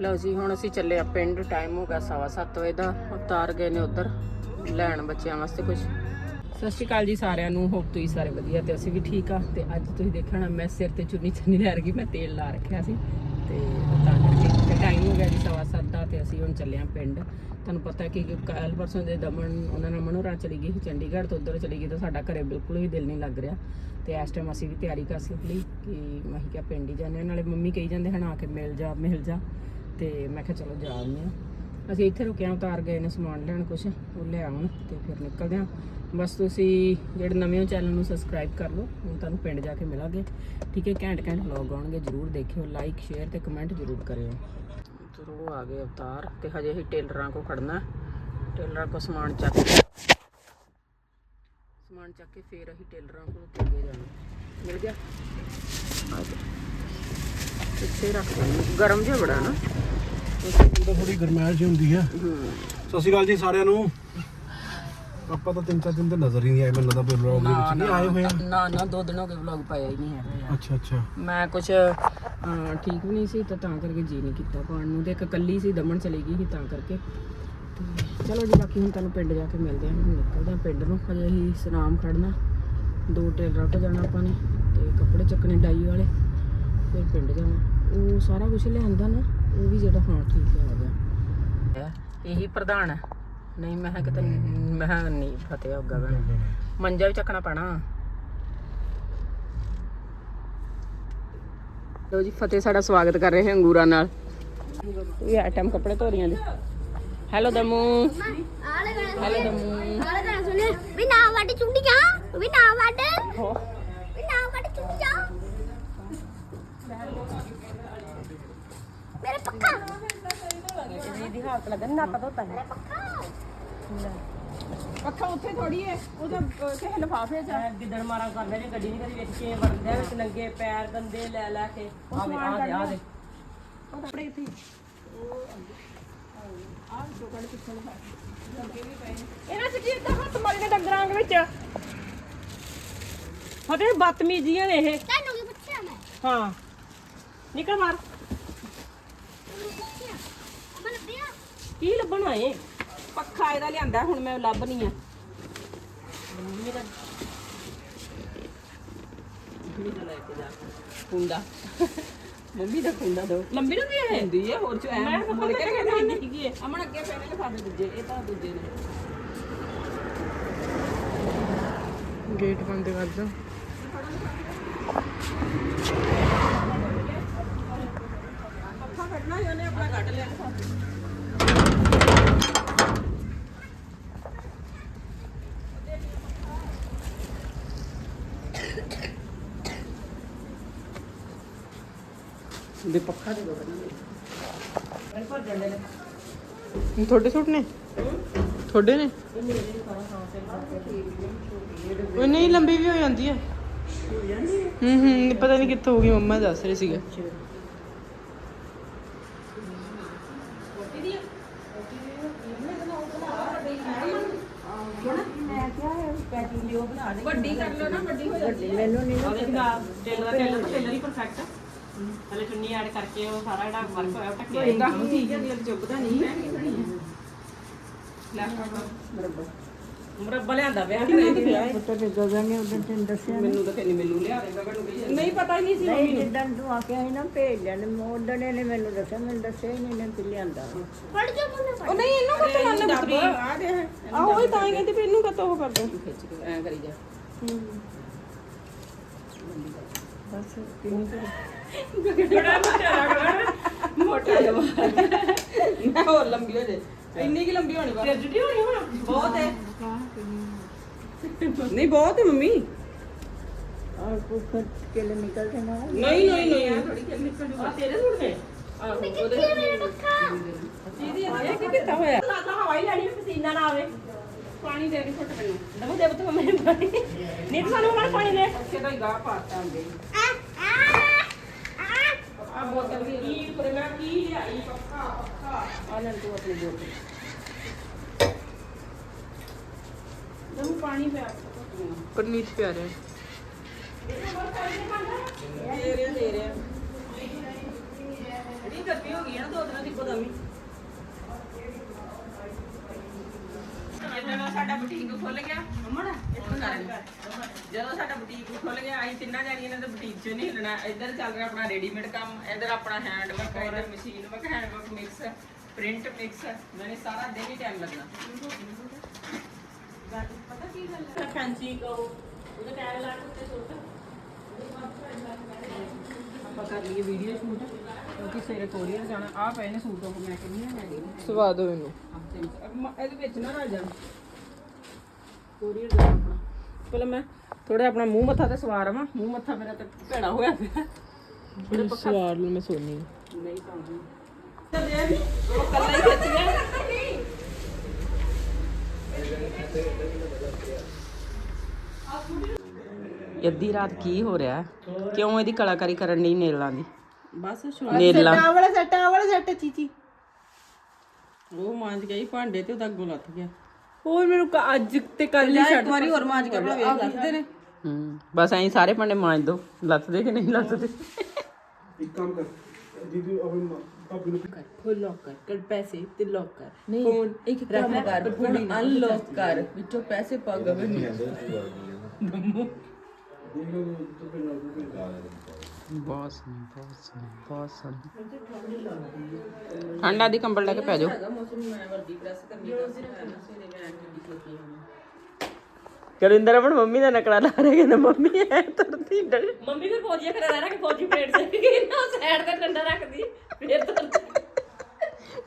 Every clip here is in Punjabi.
ਲਓ ਜੀ, ਹੁਣ ਅਸੀਂ ਚੱਲੇ ਆ ਪਿੰਡ ਟਾਈਮ ਹੋ ਗਿਆ ਸਵਾ ਸੱਤ ਵਜੇ ਦਾ। ਉਤਾਰ ਗਏ ਨੇ ਉਧਰ, ਲੈਣ ਬੱਚਿਆਂ ਵਾਸਤੇ ਕੁਝ ਸਤਿ ਸ਼੍ਰੀ ਅਕਾਲ ਜੀ ਸਾਰਿਆਂ ਨੂੰ ਹੋਪ ਤੁਸੀਂ ਸਾਰੇ ਵਧੀਆ ਤੇ ਅਸੀਂ ਵੀ ਠੀਕ ਆ ਤੇ ਅੱਜ ਤੁਸੀਂ ਦੇਖਿਆ ਹੋਣਾ, ਮੈਂ ਸਿਰ ਤੇ ਚੁੰਨੀ ਚੰਨੀ ਲੈ ਰਹੀ ਮੈਂ ਤੇਲ ਲਾ ਰੱਖਿਆ ਸੀ। ਤੇ ਤਾਂ ਕਰਕੇ ਟਾਈਮ ਹੋ ਗਿਆ ਜੀ ਸਵਾ ਸੱਤ ਦਾ ਤੇ ਅਸੀਂ ਹੁਣ ਚੱਲੇ ਆ ਪਿੰਡ। ਤੁਹਾਨੂੰ ਪਤਾ ਹੈ ਕਿ ਕੱਲ ਪਰਸੋਂ ਦੇ ਦਮਨ, ਉਹਨਾਂ ਨਾਲ ਮਨੋਰਾ ਚਲੀ ਗਈ ਸੀ ਚੰਡੀਗੜ੍ਹ ਤੋਂ ਉਧਰ ਚਲੀ ਗਈ ਤਾਂ ਸਾਡਾ ਘਰੇ ਬਿਲਕੁਲ ਵੀ ਦਿਲ ਨਹੀਂ ਲੱਗ ਰਿਹਾ। ਤੇ ਇਸ ਟਾਈਮ ਅਸੀਂ ਵੀ ਤਿਆਰੀ ਕਰ ਸੀ ਲਈ ਕਿ ਮੈਂ ਕਿਹਾ ਪਿੰਡ ਹੀ ਜਾਂਦੇ ਹਾਂ। ਨਾਲੇ ਮੰਮੀ ਕਹੀ ਜਾਂਦੇ ਹਨ, ਆ ਕੇ ਮਿਲ ਜਾ ਮਿਲ ਜਾ। ਤੇ ਮੈਂ ਕਿਹਾ ਚਲੋ ਜਾ ਆਉਂਦੇ ਹਾਂ। ਅਸੀਂ ਇੱਥੇ ਰੁਕਿਆ ਉਤਾਰ ਗਏ ਨੇ ਸਮਾਨ ਲੈਣ ਕੁਛ, ਉਹ ਲੈ ਆਉਣ ਤੇ ਫਿਰ ਨਿਕਲਦੇ ਹਾਂ। ਬਸ ਤੁਸੀਂ ਜਿਹੜੇ ਨਵੇਂ ਹੋ ਚੈਨਲ ਨੂੰ ਸਬਸਕ੍ਰਾਈਬ ਕਰ ਲਓ, ਹੁਣ ਤੁਹਾਨੂੰ ਪਿੰਡ ਜਾ ਕੇ ਮਿਲਾਂਗੇ। ਠੀਕ ਹੈ, ਘੈਂਟ ਘੈਂਟ ਵਲੌਗ ਆਉਣਗੇ, ਜਰੂਰ ਦੇਖਿਓ ਲਾਈਕ ਸ਼ੇਅਰ ਤੇ ਕਮੈਂਟ ਜਰੂਰ ਕਰਿਓ। ਚਲੋ ਆ ਗਏ ਅਵਤਾਰ ਤੇ ਹਜੇ ਅਸੀਂ ਟੇਲਰਾਂ ਕੋ ਖੜਨਾ ਟੇਲਰਾਂ ਕੋ ਸਮਾਨ ਚੱਕ ਸਮਾਨ ਚੱਕ ਕੇ ਫੇਰ ਅਸੀਂ ਟੇਲਰਾਂ ਕੋਲ ਤੇ ਅੱਗੇ ਜਾਣਾ। ਮਿਲ ਗਿਆ? ਆ ਜਾ ਪਿੱਛੇ ਰੱਖ ਦਿੰਦੇ ਗਰਮ ਜਿਹਾ ਬੜਾ ਨਾ। ਅੰਦਰ ਥੋੜੀ ਗਰਮੈਸ਼ ਹੁੰਦੀ ਹੈ। ਹੂੰ। ਸਤਿ ਸ਼੍ਰੀ ਅਕਾਲ ਜੀ ਸਾਰਿਆਂ ਨੂੰ। ਆਪਾਂ ਤਾਂ ਤਿੰਨ ਚਾਰ ਦਿਨ ਤੇ ਨਜ਼ਰ ਹੀ ਨਹੀਂ ਆਏ ਮੈਨੂੰ ਲੱਗਦਾ ਕੋਈ ਵਲੌਗ ਦੇ ਨਾ ਵਿੱਚ ਨਹੀਂ ਆਏ ਹੋਏ ਆ। ਨਾ ਨਾ ਦੋ ਦਿਨ ਹੋ ਗਏ ਵਲੌਗ ਪਾਇਆ ਹੀ ਨਹੀਂ ਹੈ ਅੱਛਾ ਅੱਛਾ। ਮੈਂ ਕੁਝ ਠੀਕ ਵੀ ਨਹੀਂ ਸੀ ਤਾਂ ਤਾਂ ਕਰਕੇ ਜੀ ਨਹੀਂ ਕੀਤਾ ਪਾਉਣ ਨੂੰ। ਤੇ ਇੱਕ ਕੱਲੀ ਸੀ ਦਮਨ ਚਲੀ ਗਈ ਸੀ ਤਾਂ ਕਰਕੇ। ਚਲੋ ਜੀ ਬਾਕੀ ਹੁਣ ਤੁਹਾਨੂੰ ਪਿੰਡ ਜਾ ਕੇ ਮਿਲਦੇ ਹਾਂ ਨਿਕਲਦੇ ਹਾਂ ਪਿੰਡ ਨੂੰ। ਹਜੇ ਅਸੀਂ ਸਨਾਮ ਖੜਨਾ ਦੋ ਟੇਲਰਾਂ ਤੋਂ ਜਾਣਾ ਆਪਾਂ ਨੇ ਤੇ ਕੱਪੜੇ ਚੱਕਣੇ ਡਾਈ ਵਾਲੇ। ਫਿਰ ਪਿੰਡ ਜਾਣਾ ਉਹ ਸਾਰਾ ਕੁਝ ਲਿਆਂਦਾ ਨਾ ਉਹ ਵੀ ਜਿਹੜਾ ਹਾਂ ਠੀਕ ਹੈ ਆ ਗਿਆ। ਇਹੀ ਪ੍ਰਧਾਨ ਹੈ। ਨਹੀਂ ਮੈਂ ਕਿਤੇ ਮੈਂ ਨਹੀਂ ਫਤਿਹ ਹੋਗਾ ਬਣ ਮੰਜਾ ਵੀ ਚੱਕਣਾ ਪੈਣਾ। ਲੋ ਜੀ ਫਤਿਹ ਸਾਡਾ ਸਵਾਗਤ ਕਰ ਰਹੇ ਹੈ ਅੰਗੂਰਾਂ ਨਾਲ। ਇਹ ਆਈਟਮ ਕੱਪੜੇ ਧੋ ਰਹੀਆਂ ਦੇ। ਹੈਲੋ ਦਮੂ। ਹੈਲੋ ਦਮੂ। ਵੀ ਨਾ ਵੱਡ ਚੁੰਡੀਆਂ ਵੀ ਨਾ ਵੱਡ ਹੋ ਵੀ ਨਾ ਵੱਡ ਚੁੰਡੀਆਂ ਮੇਰੇ ਪੱਕਾ। ਦੀ ਹਾਲਤ ਲੱਗਣ ਨਾ ਪਤਾ ਹੁੰਦਾ ਮੇਰੇ ਪੱਕਾ। ਪੱਖਾ ਉੱਥੇ ਥੋੜੀ ਹੈ ਉਹਦਾ ਕਿਸੇ ਲਫਾਫੇ ਚ ਗਿੱਦੜ ਮਾਰਾ ਕਰਦੇ ਨੇ ਗੱਡੀ ਨਹੀਂ ਕਦੀ ਵਿੱਚ ਕੇ ਵੜਦੇ ਵਿੱਚ ਨੰਗੇ ਪੈਰ ਗੰਦੇ ਲੈ ਲੈ ਕੇ। ਆ ਦੇ ਆ ਦੇ ਆ ਦੇ। ਉਹ ਕੱਪੜੇ ਇੱਥੇ ਇਹਨਾਂ ਚ ਕੀ ਏਦਾਂ ਹੱਥ ਮਾਰੀ ਨੇ ਡੰਗਰਾਂ ਦੇ ਵਿੱਚ। ਫਤਿਹ ਬਦਤਮੀਜ਼ੀਆਂ ਨੇ ਇਹ ਤੈਨੂੰ ਕੀ ਪੁੱਛਿਆ ਮੈਂ? ਹਾਂ। ਨਿਕਲ ਮਾਰ। ਕੀ ਲੱਭਣਾ ਏ ਪੱਖਾ ਇਹਦਾ ਲਿਆਂਦਾ ਹੁਣ ਮੈਂ ਲੱਭਣੀ ਆ। ਮੰਮੀ ਦਾ ਮੰਮੀ ਦਾ ਲੈ ਕੇ ਜਾ। ਕੁੰਡਾ ਮੰਮੀ ਦਾ ਕੁੰਡਾ ਦੋ। ਲੰਬੀ ਲੰਬੀ ਹੈ ਹੁੰਦੀ ਹੈ ਹੋਰ ਚ ਐ ਮੁੜ ਕੇ ਕਹਿੰਦੀ ਹੈਗੀ ਹੈ ਅਮਨ ਅੱਗੇ ਪੈਣੇ ਲਿਫਾਫੇ ਦੂਜੇ ਇਹ ਤਾਂ ਦੂਜੇ ਨੇ। ਗੇਟ ਬੰਦ ਕਰ ਦੋ। ਕੱਢਣਾ ਹੀ ਉਹਨੇ ਆਪਣਾ ਕੱਢ ਲਿਆ ਲਿਫਾਫੇ ਦੇ ਪੱਖਾ ਦੇ ਦੋ ਤੁਹਾਡੇ ਸੂਟ ਨੇ ਤੁਹਾਡੇ ਨੇ ਉਹ ਨਹੀਂ ਲੰਬੀ ਵੀ ਹੋ ਜਾਂਦੀ ਹੈ ਹੂੰ ਹੂੰ ਪਤਾ ਨਹੀਂ ਕਿੱਥੋਂ ਹੋ ਗਈ ਮੰਮਾ ਦੱਸ ਰਹੇ ਸੀਗੇ ਵੱਡੀ ਕਰ ਲਓ ਨਾ ਵੱਡੀ ਹੋ ਜਾਂਦੀ ਮੈਨੂੰ ਨਹੀਂ ਨਾ ਟੇਲਰ ਟੇਲਰ ਟੇਲਰ ਹੀ ਪਰਫੈਕਟ ਹਲੇ ਚੁੰਨੀ ਐਡ ਕਰਕੇ ਉਹ ਸਾਰਾ ਜਿਹੜਾ ਵਰਕ ਹੋਇਆ ਉਹ ਟੱਕਿਆ ਠੀਕ ਹੈ ਨਹੀਂ। ਮਰੱਬਾ ਲਿਆਂਦਾ ਪਿਆ ਪੁੱਤ ਤੇ ਗਗਨ ਨੇ ਉਦੋਂ ਤੈਨੂੰ ਦੱਸਿਆ ਮੈਨੂੰ ਤਾਂ ਕਹਿੰਦੀ ਮੈਨੂੰ ਲਿਆ ਦੇ ਗਗਨ ਨੂੰ ਕਹੀ ਨਹੀਂ ਪਤਾ ਹੀ ਨਹੀਂ ਸੀ ਨਹੀਂ ਜਿੱਦਣ ਤੂੰ ਆਖਿਆ ਸੀ ਨਾ ਭੇਜ ਲੈਣ ਉਦੋਂ ਇਹਨੇ ਮੈਨੂੰ ਦੱਸਿਆ ਮੈਨੂੰ ਦੱਸਿਆ ਹੀ ਨਹੀਂ ਨੇ ਕਿ ਲਿਆਂਦਾ। ਫੜ ਜਾ ਮੁੰਨੇ ਉਹ ਨਹੀਂ ਇਹਨੂੰ ਕੱਟ ਲਾਣਾ ਬੁਤਰੀ ਆ ਦੇ ਆਹੋ ਉਹ ਤਾਂ ਹੀ ਕਹਿੰਦੀ ਵੀ ਇਹਨੂੰ ਕੱਟ ਉਹ ਕਰ ਦੋ ਖਿੱਚ ਕੇ ਐਂ ਕਰੀ ਜਾ। ਬਸ ਕਿੰਨੀ ਬੜਾ ਮੋਟਾ ਮੋਟਾ ਜਿਹਾ ਮੈਂ ਹੋਰ ਲੰਬੀ ਹੋ ਜੇ। ਇੰਨੀ ਕੀ ਲੰਬੀ ਹੋਣੀ ਬਸ ਜੁੜੀ ਹੋਣੀ ਹੁਣ? ਬਹੁਤ ਹੈ। ਨਹੀਂ ਬਹੁਤ ਹੈ ਮੰਮੀ। ਔਰ ਕੁੱਖ ਕਿਲੇ ਨਿਕਲਦੇ ਨਾ ਨਹੀਂ ਨਹੀਂ ਨਹੀਂ। ਥੋੜੀ ਕਿ ਨਿਕਲ ਜੂਗਾ ਤੇਰੇ ਸੂਟ ਨੇ? ਆਹੋ ਉਹਦੇ ਦੀਦੀ ਇਹ ਕੀ ਕੀਤਾ ਹੋਇਆ? ਲਾਦਾ ਹਵਾਈ ਲੈਣੀ ਪਸੀਨਾ ਨਾ ਆਵੇ। ਪਾਣੀ ਦੇ ਦੇ ਫੁੱਟ ਮੈਨੂੰ। ਦਮੋ ਦੇ ਬਤ ਮੈਂ ਪਾਣੀ। ਨਹੀਂ ਤਾਂ ਸਾਨੂੰ ਮਾਰ ਪਾਣੀ ਦੇ। ਇੱਥੇ ਤਾਂ ਹੀ ਗਾਹ ਪਾਤਾ ਅੰਦੇ ਆ ਆ ਆ। ਆ ਬੋਤਲ ਵੀ ਕੀ ਪਰ ਮੈਂ ਕੀ ਲਿਆਈ? ਪੱਕਾ ਪੱਕਾ ਆ ਲੈ ਤੂੰ ਆਪਣੀ ਬੋਤਲ ਦਮੋ ਪਾਣੀ ਪਿਆ ਪਰਨੀਤ ਪਿਆਰੇ ਦੇ ਰਿਹਾ। ਦੇ ਰਿਹਾ ਗਰਮੀ ਹੋ ਗਈ ਹੈ ਨਾ ਦੋ ਦਿਨਾਂ ਦੀ ਬਦਮੀ ਜਦੋਂ ਸਾਡਾ ਬੁਟੀਕ ਖੁੱਲ ਗਿਆ ਅਮਨ ਇੱਥੋਂ ਕਰ ਜਦੋਂ ਸਾਡਾ ਬੁਟੀਕ ਖੁੱਲ ਗਿਆ ਅਸੀਂ ਤਿੰਨਾਂ ਜਾਣੀਆਂ ਨੇ ਤਾਂ ਬੁਟੀਕ 'ਚ ਨਹੀਂ ਹਿੱਲਣਾ। ਇੱਧਰ ਚੱਲ ਰਿਹਾ ਆਪਣਾ ਰੈਡੀਮੇਡ ਕੰਮ ਇੱਧਰ ਆਪਣਾ ਹੈਂਡ ਵਰਕ ਇੱਧਰ machine work hand work mix print mix ਮੈਨੇ ਸਾਰਾ ਦਿਨ ਹੀ ਟਾਈਮ ਲੱਗਣਾ ਪਤਾ ਕੀ ਗੱਲ ਹੈ ਫੈਂਸੀ ਕਹੋ ਉਹਦਾ ਟਾਈਮ ਲਾ ਕੇ ਸੋਚ ਆਪਾਂ ਕਰ ਲਈਏ ਵੀਡੀਓ ਸ਼ੂਟ ਕਿਉਂਕਿ ਸਵੇਰੇ ਕੋਰੀਅਰ ਜਾਣਾ ਆ ਪਏ ਨੇ। ਸੂਟ ਉਹ ਮੈਂ ਕਹਿੰਦੀ ਹਾਂ ਹੈਗੇ ਨੇ ਸਵਾ ਦੋ ਇਹਨੂੰ ਅਮ- ਇਹਦੇ ਵਿੱਚ ਨਾ ਰਲ ਜਾਣ ਕੋਰੀਅਰ ਜਾਣਾ ਆਪਣਾ ਪਹਿਲਾਂ ਮੈਂ ਥੋੜਾ ਆਪਣਾ ਮੂੰਹ ਮੱਥਾ ਤੇ ਸਵਾਰ ਆਵਾਂ ਮੂੰਹ ਮੱਥਾ ਮੇਰਾ ਤੇ ਭੈੜਾ ਹੋਇਆ ਪਿਆ। ਥੋੜੇ ਪੱਖਾ ਸਵਾਰ ਨੂੰ ਮੈਂ ਸੋਨੀ। ਨਹੀਂ ਪਾਉਂਦੀ। ਚੱਲਿਆ ਨਹੀਂ ਉਹ ਕੱਲਾ ਹੀ ਖਿੱਚ ਗਿਆ ਅੱਧੀ ਰਾਤ ਕੀ ਹੋ ਰਿਹਾ ਕਿਉਂ ਇਹਦੀ ਕਲਾਕਾਰੀ ਕਰਨ ਨਹੀਂ ਨੇਲਾਂ ਦੀ? ਬਸ ਨੇਲਾਂ। ਆ ਵਾਲਾ ਸੈੱਟ ਆ ਵਾਲਾ ਸੈੱਟ ਚੀਚੀ। ਉਹ ਮਾਂਜ ਗਈ ਭਾਂਡੇ ਤੇ ਉਹਦਾ ਅੱਗੋਂ ਲੱਥ ਗਿਆ। ਹੋਰ ਮੈਨੂੰ ਅੱਜ ਤੇ ਕੱਲ ਹੀ ਇੱਕ ਵਾਰੀ ਹੋਰ ਮਾਂਜ ਕੇ ਭਲਾ ਵੇਖ ਲੱਥਦੇ ਨੇ। ਹੂੰ ਬਸ ਐਂ ਸਾਰੇ ਭਾਂਡੇ ਮਾਂਜ ਦੋ ਲੱਥਦੇ ਕਿ ਨਹੀਂ ਲੱਥਦੇ? ਇੱਕ ਕੰਮ ਕਰ ਦੀਦੀ ਆਪਣੀ ਫੁੱਲ ਲੌਕ ਕਰ ਕਰ ਪੈਸੇ ਤੇ ਲੌਕ ਕਰ। ਨਹੀਂ ਫੋਨ ਇੱਕ ਕੰਮ ਕਰ ਫੋਨ ਅਨਲੌਕ ਕਰ। ਵਿੱਚੋਂ ਪੈਸੇ ਪਾ ਗਵੇ ਬਹੁਤ ਸੋਹਣੀ ਬਹੁਤ ਸੋਹਣੀ ਬਹੁਤ ਸੋਹਣੀ। ਠੰਡਾ ਦੀ ਕੰਬਲ ਲੈ ਕੇ ਪੈ ਜਾਓ। ਕਰਿੰਦਰ ਆਪਣ ਮੰਮੀ ਦਾ ਨਕੜਾ ਲਾ ਰਿਹਾ ਕਹਿੰਦਾ ਮੰਮੀ ਐ ਤੁਰਦੀ ਡਰ। ਮੰਮੀ ਵੀ ਫੌਜੀਆ ਕਰਾ ਰਿਹਾ ਕਿ ਫੌਜੀ ਪਲੇਟ ਸੇ ਸਾਈਡ ਤੇ ਡੰਡਾ ਰੱਖਦੀ ਫੇਰ ਤਾਂ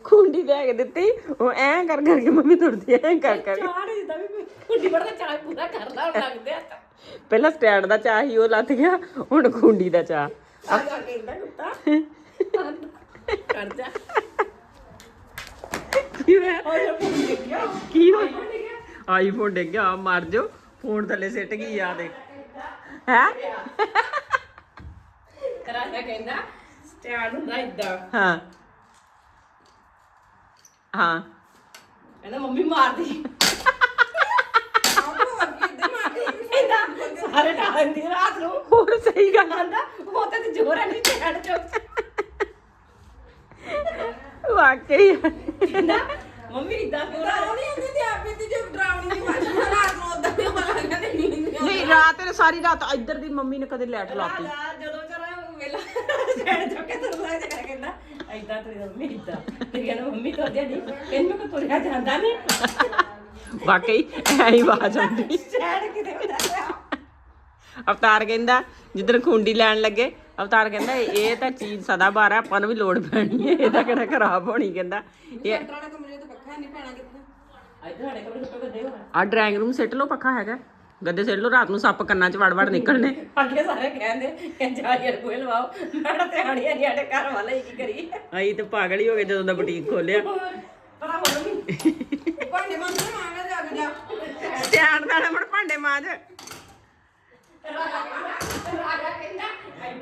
ਖੁੰਡੀ ਲੈ ਕੇ ਦਿੱਤੀ ਉਹ ਐਂ ਕਰ ਕਰਕੇ ਮੰਮੀ ਤੁਰਦੀ ਐਂ ਕਰ ਕਰ ਚਾਹ ਨਹੀਂ ਦਿੱਤਾ ਵੀ ਕੁੰਡੀ ਵੜਦਾ ਚਾਹ ਪੂਰਾ ਕਰਦਾ ਹੁਣ ਲੱਗਦੇ ਆ ਪਹਿਲਾਂ ਸਟੈਂਡ ਦਾ ਚਾਹ ਹੀ ਉਹ ਲੱਥ ਗਿਆ ਹੁਣ ਖੁੰਡੀ ਦਾ ਚਾਹ ਆ ਜਾ ਕੇ ਇੰਦਾ ਕੁੱਤਾ। ਕਰ ਜਾ। ਕੀ ਹੋਇਆ? ਕੀ ਆਈਫੋਨ ਡਿੱਗ ਗਿਆ ਮਰ ਜਾਓ। ਫੋਨ ਥੱਲੇ ਸਿੱਟ ਗਈ ਆ ਦੇਖ। ਹੈ? ਰਾਜਾ ਕਹਿੰਦਾ ਸਟੈਂਡ ਹੁੰਦਾ ਇਦਾਂ ਹਾਂ। ਹਾਂ। ਕਹਿੰਦਾ ਮੰਮੀ ਮਾਰਦੀ। ਕਹਿੰਦਾ ਸਾਰੇ ਟਾਂਦੀ ਰਾਤ ਨੂੰ। ਹੋਰ ਸਹੀ ਗੱਲ ਆਂਦਾ ਉਹ ਤੇ ਜ਼ੋਰ ਹੈ ਨਹੀਂ ਸਟੈਂਡ ਚੁੱਕ ਵਾਕਈ। ਕਹਿੰਦਾ ਮੰਮੀ ਇਦਾਂ ਕਿਉਂ ਡਰਾਉਣੀ ਹੁੰਦੀ ਤੇ ਆਪੇ ਤੇ ਜੋ ਡਰਾਉਣੀ ਦੀ ਮਾਸ਼ੀ ਰਾਤ ਨੂੰ ਉਦਾਂ ਦੇ ਵਾਲਾ ਕਹਿੰਦੇ ਨੀਂਦ ਨਹੀਂ ਨਹੀਂ। ਰਾਤ ਨੇ ਸਾਰੀ ਰਾਤ ਇੱਧਰ ਦੀ ਮੰਮੀ ਨੇ ਕਦੇ ਲੈਟ ਲਾਤੀ। ਜਦੋਂ ਚਲਾ ਵੇਲਾ ਸਟੈਂਡ ਚੁੱਕ ਤੁਰਦਾ ਜਿਹਾ ਕਹਿੰਦਾ ਐਦਾਂ ਤੁਰੀ ਮੰਮੀ ਇਦਾਂ ਤੇ ਕਹਿੰਦਾ ਮੰਮੀ ਤੋਂ ਨਹੀਂ ਕਹਿੰਦਾ ਕੋ ਤੁਰਿਆ ਜਾਂਦਾ ਨਹੀਂ। ਵਾਕਈ ਐਂ ਹੀ ਆਵਾਜ਼ ਆਉਂਦੀ। ਸਟੈਂਡ ਕਿਤੇ ਹੁੰਦਾ ਅਵਤਾਰ ਕਹਿੰਦਾ ਜਿੱਦਣ ਖੁੰਡੀ ਲੈਣ ਲੱਗੇ ਅਵਤਾਰ ਕਹਿੰਦਾ ਇਹ ਤਾਂ ਚੀਜ਼ ਸਦਾ ਬਾਰ ਆਪਾਂ ਨੂੰ ਵੀ ਲੋੜ ਪੈਣੀ ਹੈ ਇਹ ਤਾਂ ਕਿਹੜਾ ਖਰਾਬ ਹੋਣੀ? ਕਹਿੰਦਾ ਇਹ ਇੱਧਰ ਸਾਡੇ ਕੋਲ ਛੋਟੇ ਗੱਦੇ ਹੋਣਾ। ਆ ਡਰਾਇੰਗ ਰੂਮ ਸਿੱਟ ਲਓ ਪੱਖਾ ਹੈਗਾ। ਗੱਦੇ ਸਿੱਟ ਲਓ ਰਾਤ ਨੂੰ ਸੱਪ ਕੰਨਾਂ 'ਚ ਵੜ ਵੜ ਨਿਕਲਣੇ। ਅੱਗੇ ਸਾਰੇ ਕਹਿੰਦੇ ਕਿ ਜਾ ਯਾਰ ਕੋਈ ਲਵਾਓ। ਮੈਂ ਤਾਂ ਧਿਆਨ ਹੀ ਨਹੀਂ ਸਾਡੇ ਘਰ ਵਾਲਾ ਹੀ ਕੀ ਕਰੀ ਅਸੀਂ ਤੇ ਪਾਗਲ ਹੀ ਹੋ ਗਏ ਜਦੋਂ ਦਾ ਬੁਟੀਕ ਖੋਲਿਆ। ਪਤਾ ਹੋਰ ਵੀ। ਭਾਂਡੇ ਮੰਗਦੇ ਜਾ ਕੇ ਜਾ। ਧਿਆਨ ਨਾਲ ਮੜ ਭਾਂਡੇ ਮਾਂਜ। ਰਾਜਾ ਕਹਿੰਦਾ ਐਦਾਂ ਮੰਮੀ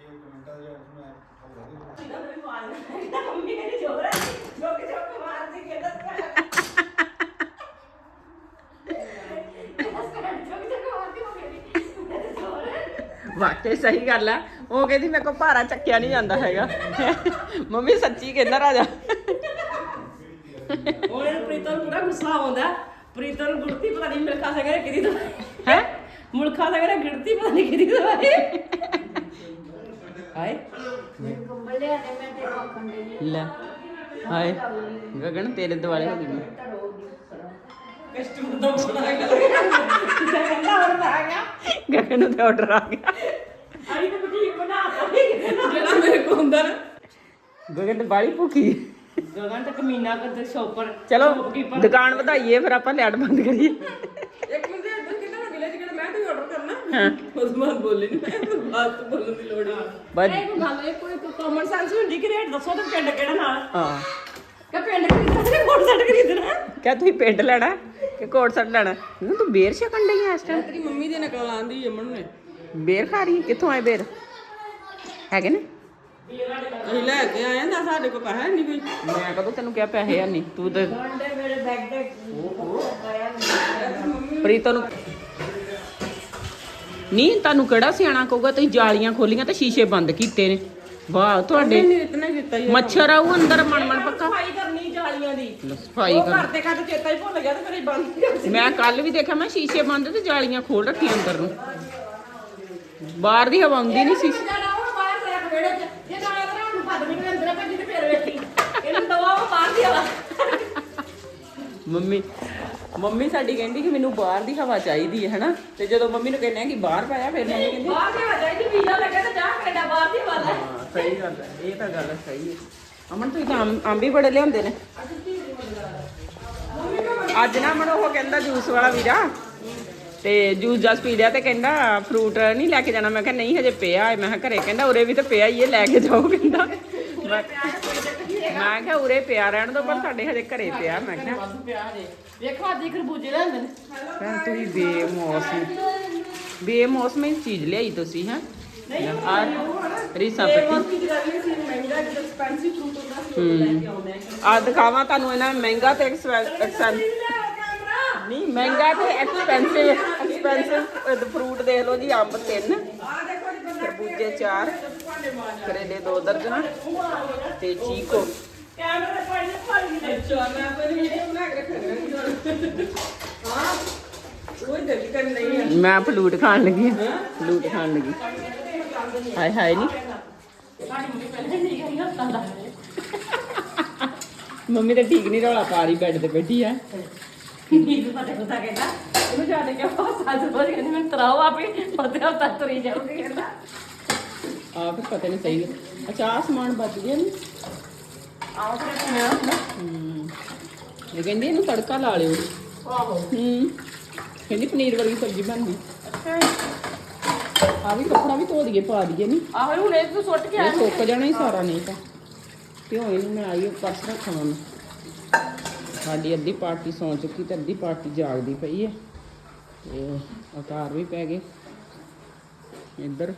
ਕਹਿੰਦੀ ਜੋਰ ਹੈ ਜੋਕ ਜੋਕ ਮਾਰਦੀ ਕਹਿੰਦਾ ਵਾਕਈ ਸਹੀ ਗੱਲ ਆ। ਉਹ ਕਹਿੰਦੀ ਮੇਰੇ ਕੋ ਭਾਰਾ ਚੱਕਿਆ ਨਹੀਂ ਜਾਂਦਾ ਹੈਗਾ। ਮੰਮੀ ਸੱਚੀ ਕਹਿੰਦਾ ਰਾਜਾ। ਉਹਨੇ ਪ੍ਰੀਤਮ ਨੂੰ ਪੂਰਾ ਗੁੱਸਾ ਆਉਂਦਾ ਪ੍ਰੀਤਮ ਨੂੰ ਗੁੜਤੀ ਪਤਾ ਨਹੀਂ ਮਿਲਖਾ ਸਕੇ ਕਿਹਦੀ ਦਵਾਈ। ਹੈ? ਮੁਲਖਾ ਸਕੇ ਗਿੜਤੀ ਪਤਾ ਨਹੀਂ ਕਿਹਦੀ ਦਵਾਈ। ਹਾਏ। ਲਿਆ ਦੇ ਮੈਂ ਤੇ ਰੱਖਣ ਦੇ ਲੈ ਹਾਏ ਗਗਨ ਤੇਰੇ ਦੁਆਲੇ ਹੋ ਗਈ ਮੈਂ। ਕਸਟਮਰ ਦਾ ਫੋਨ ਆ ਗਿਆ ਕਹਿੰਦਾ ਹੋਰ ਆ ਗਿਆ ਗਗਨ ਨੂੰ ਤੇ ਆਰਡਰ ਆ ਗਿਆ। ਆਈ ਤਾਂ ਬੁਟੀਕ ਬਣਾਤਾ ਜਿਹੜਾ ਮੇਰੇ ਕੋਲ ਹੁੰਦਾ ਨਾ। ਗਗਨ ਤੇ ਬਾਲੀ ਭੁੱਖੀ। ਗਗਨ ਤੇ ਕਮੀਨਾ ਕਰਦੇ ਸ਼ੋਪਰ ਚਲੋ ਦੁਕਾਨ ਵਧਾਈਏ ਫਿਰ ਆਪਾਂ ਲੈਟ ਬੰਦ ਕਰੀਏ। ਇੱਕ ਮਿੰਟ ਇੱਧਰ ਕਿੰਨਾ ਨਾ ਗਿਲੇ ਚ ਮੈਂ ਤਾਂ ਆਰਡਰ ਕਰਨਾ। ਉਸ ਬਾਅਦ ਬੋਲੇ ਨਹੀਂ। ਮੈਂ ਬਾਤ ਤੋਂ ਬੋਲਣ ਦੀ ਲੋੜ ਨਹੀਂ। ਇਹ ਕੋਈ ਗੱਲ ਇਹ ਕੋਈ ਕਾਮਨ ਸੈਂਸ ਹੁੰਦੀ ਕਿ ਰੇਟ ਦੱਸੋ ਤੇ ਪਿੰਡ ਕਿਹੜਾ ਨਾਲ? ਹਾਂ। ਕਿ ਪਿੰਡ ਖਰੀਦਣਾ ਤੇ ਕੋਟ ਸੈੱਟ ਖਰੀਦਣਾ? ਕਿਆ ਤੁਸੀਂ ਪਿੰਡ ਲੈਣਾ? ਕਿ ਕੋਟ ਸੱਟ ਲੈਣਾ? ਨੂੰ ਤੂੰ ਬੇਰ ਛਕਣ ਡਈ ਐ ਇਸ ਟਾਈਮ ਤੇਰੀ ਮੰਮੀ ਦੇ ਨਕਲ ਆਂਦੀ ਅਮਨ ਨੇ। ਬੇਰ ਖਾ ਰਹੀ? ਕਿੱਥੋਂ ਆਏ ਬੇਰ? ਹੈਗੇ ਨੇ? ਅਸੀਂ ਲੈ ਕੇ ਆਏ ਨਾ ਸਾਡੇ ਕੋਲ ਪੈਸਾ ਨਹੀਂ ਕੋਈ। ਮੈਂ ਕਦੋਂ ਤੈਨੂੰ ਕਿਹਾ ਪੈਸੇ ਆ ਨਹੀਂ? ਤੂੰ ਤੇ ਮੇਰੇ ਬੈਗ ਦੇ ਪ੍ਰੀਤੋ ਨੂੰ ਨਹੀਂ ਤੁਹਾਨੂੰ ਕਿਹੜਾ ਸਿਆਣਾ ਕਹੂਗਾ? ਤੁਸੀਂ ਜਾਲੀਆਂ ਖੋਲੀਆਂ ਤੇ ਸ਼ੀਸ਼ੇ ਬੰਦ ਕੀਤੇ ਨੇ। ਵਾਹ ਤੁਹਾਡੇ ਇਤਨਾ ਮੱਛਰ ਆਊ ਅੰਦਰ ਮਨ ਮਨ ਪੱਕਾ? ਸਫ਼ਾਈ ਕਰਨੀ ਜਾਲੀਆਂ ਦੀ। ਸਫ਼ਾਈ ਉਹ ਕਰ ਕਰਦੇ ਕਰਦੇ ਚੇਤਾ ਹੀ ਭੁੱਲ ਗਿਆ ਤੇ ਫਿਰ ਇਹ ਬੰਦ ਕਰ ਮੈਂ ਕੱਲ ਵੀ ਦੇਖਿਆ ਮੈਂ ਸ਼ੀਸ਼ੇ ਬੰਦ ਤੇ ਜਾਲੀਆਂ ਖੋਲ ਰੱਖੀਆਂ ਅੰਦਰ ਨੂੰ। ਬਾਹਰ ਦੀ ਹਵਾ ਆਉਂਦੀ ਨਹੀਂ ਸੀ। ਜਾਣਾ ਉਹ ਬਾਹਰ ਤੇ ਰੱਖ ਵਿਹੜੇ 'ਚ। ਜੇ ਨਾ ਆਇਆ ਨੂੰ ਫੱਦ ਨਹੀਂ ਅੰਦਰ ਭੱਜੀ ਤੇ ਫੇਰ ਵੇਖੀ। ਇਹਨੂੰ ਦਵਾ ਉਹ ਬਾਹਰ ਦੀ ਹਵਾ। ਮੰਮੀ ਮੰਮੀ ਸਾਡੀ ਕਹਿੰਦੀ ਕਿ ਮੈਨੂੰ ਬਾਹਰ ਦੀ ਹਵਾ ਚਾਹੀਦੀ ਹੈ ਹਨਾ? ਤੇ ਜਦੋਂ ਮੰਮੀ ਨੂੰ ਕਹਿੰਦੇ ਆ ਕਿ ਬਾਹਰ ਪਾਇਆ ਫਿਰ ਮੰਮੀ ਕਹਿੰਦੀ ਬਾਹਰ ਦੀ ਹਵਾ ਚਾਹੀਦੀ ਵੀਜ਼ਾ ਲੱਗੇ ਤੇ ਜਾ ਕੈਨੇਡਾ ਬਾਹਰ ਦੀ ਹਵਾ ਲੈ। ਹਾਂ ਸਹੀ ਗੱਲ ਹੈ ਇਹ ਤਾਂ ਗੱਲ ਸਹੀ ਹੈ। ਅਮਨ ਤੁਸੀਂ ਤਾਂ ਅੰਬ- ਹੀ ਬੜੇ ਲਿਆਉਂਦੇ ਨੇ। ਅੱਜ ਨਾ ਮਨ ਉਹ ਕਹਿੰਦਾ ਜੂਸ ਵਾਲਾ ਵੀਰਾ ਤੇ ਜੂਸ ਜਸ ਪੀ ਲਿਆ ਤੇ ਕਹਿੰਦਾ ਫਰੂਟ ਨਹੀਂ ਲੈ ਕੇ ਜਾਣਾ। ਮੈਂ ਕਿਹਾ ਨਹੀਂ ਹਜੇ ਪਿਆ ਹੈ। ਮੈਂ ਕਿਹਾ ਘਰੇ ਕਹਿੰਦਾ ਉਰੇ ਵੀ ਤਾਂ ਪਿਆ ਹੀ ਇਹ ਲੈ ਕੇ ਜਾਓ ਕਹਿੰਦਾ। ਮੈਂ ਮੈਂ ਕਿਹਾ ਉਰੇ ਪਿਆ ਰਹਿਣ ਦੋ ਪਰ ਸਾਡੇ ਹਜੇ ਘਰੇ ਪਿਆ ਮੈਂ ਕਿਹਾ। ਵੇਖੋ ਅੱਜ ਖਰਬੂਜੇ ਲੈਂਦੇ ਨੇ। ਭੈਣ ਤੁਸੀਂ ਬੇਮੌਸਮ ਬੇਮੌਸਮੀ ਚੀਜ਼ ਲਿਆਈ ਤੁਸੀਂ ਹੈ? ਆ ਰੀਸਾ ਪੱਤੀ ਆ। ਦਿਖਾਵਾਂ ਤੁਹਾਨੂੰ ਇਹਨਾਂ ਮਹਿੰਗਾ ਤੇ ਐਕਸਪੈਂਸਿਵ ਨਹੀਂ ਮਹਿੰਗਾ ਤੇ ਐਕਸਪੈਂਸਿਵ ਐਕਸਪੈਂਸਿਵ ਫਰੂਟ ਦੇਖ ਲਓ ਜੀ ਅੰਬ ਤਿੰਨ। ਖਰਬੂਜੇ ਚਾਰ। ਕਰੇਲੇ ਦੋ ਦਰਜਨ ਤੇ ਚੀਕੋ ਮੈਂ ਫਲੂਟ ਖਾਣ ਲੱਗੀ ਹਾਂ? ਫਲੂਟ ਖਾਣ ਲੱਗੀ। ਹਾਏ ਹਾਏ ਨਹੀਂ ਮੰਮੀ ਤਾਂ ਠੀਕ ਨਹੀਂ ਰੌਲਾ ਪਾ ਰਹੀ ਬੈੱਡ ਤੇ ਬੈਠੀ ਆ। ਨੀਂਦ ਪਤਾ ਕੁੱਤਾ ਕਹਿੰਦਾ। ਇਹਨੂੰ ਛੱਡ ਕੇ ਬਹੁਤ ਸੱਜ ਬੋਝ ਕਹਿੰਦੀ ਮੈਨੂੰ ਤਰਾਓ ਆਪੇ ਪਤੇ ਹਫਤਾ ਤੁਰੀ ਜਾਊਗੀ ਕਹਿੰਦਾ। ਆ ਫਿਰ ਪਤਾ ਨਹੀਂ ਸਹੀ। ਅੱਛਾ ਆਹ ਸਮਾਨ ਬਚ ਗਿਆ ਨਹੀਂ ਆਓ ਫਿਰ ਮੈਂ ਹੂੰ। ਇਹ ਕਹਿੰਦੀ ਇਹਨੂੰ ਤੜਕਾ ਲਾ ਲਿਓ। ਆਹੋ। ਹੂੰ। ਕਹਿੰਦੀ ਪਨੀਰ ਵਰਗੀ ਸਬਜ਼ੀ ਬਣਦੀ ਆ ਵੀ ਕੱਪੜਾ ਵੀ ਧੋ ਦਈਏ ਪਾ ਦਈਏ ਨਹੀਂ ਆਹੋ ਹੁਣ ਇਹ ਤੂੰ ਸੁੱਟ ਕੇ ਇਹ ਸੁੱਕ ਜਾਣਾ ਹੀ ਸਾਰਾ ਨਹੀਂ ਤਾਂ। ਕਿਉਂ ਇਹਨੂੰ ਮੈਂ ਆਈ ਪਰਸ ਰੱਖਾਂ ਮੈਂ ਸਾਡੀ ਅੱਧੀ ਪਾਰਟੀ ਸੌਂ ਚੁੱਕੀ ਤੇ ਅੱਧੀ ਪਾਰਟੀ ਜਾਗਦੀ ਪਈ ਹੈ। ਤੇ ਅਕਾਰ ਵੀ ਪੈ ਗਏ। ਇੱਧਰ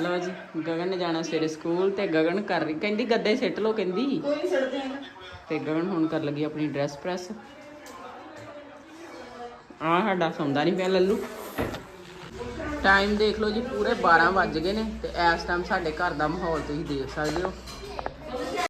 ਲਓ ਜੀ ਗਗਨ ਨੇ ਜਾਣਾ ਸਵੇਰੇ ਸਕੂਲ ਤੇ ਗਗਨ ਕਰ ਰਹੀ ਕਹਿੰਦੀ ਗੱਦੇ ਸਿੱਟ ਲਓ ਕਹਿੰਦੀ। ਕੋਈ ਸੜਦੇ ਆ। ਤੇ ਗਗਨ ਹੁਣ ਕਰ ਲੱਗੀ ਆਪਣੀ ਡਰੈਸ ਪ੍ਰੈਸ ਆ ਸਾਡਾ ਸੌਂਦਾ ਨਹੀਂ ਪਿਆ ਲੱਲੂ। ਟਾਈਮ ਦੇਖ ਲਓ ਜੀ ਪੂਰੇ 12 ਵੱਜ ਗਏ ਨੇ ਤੇ ਇਸ ਟਾਈਮ ਸਾਡੇ ਘਰ ਦਾ ਮਾਹੌਲ ਤੁਸੀਂ ਦੇਖ ਸਕਦੇ ਹੋ।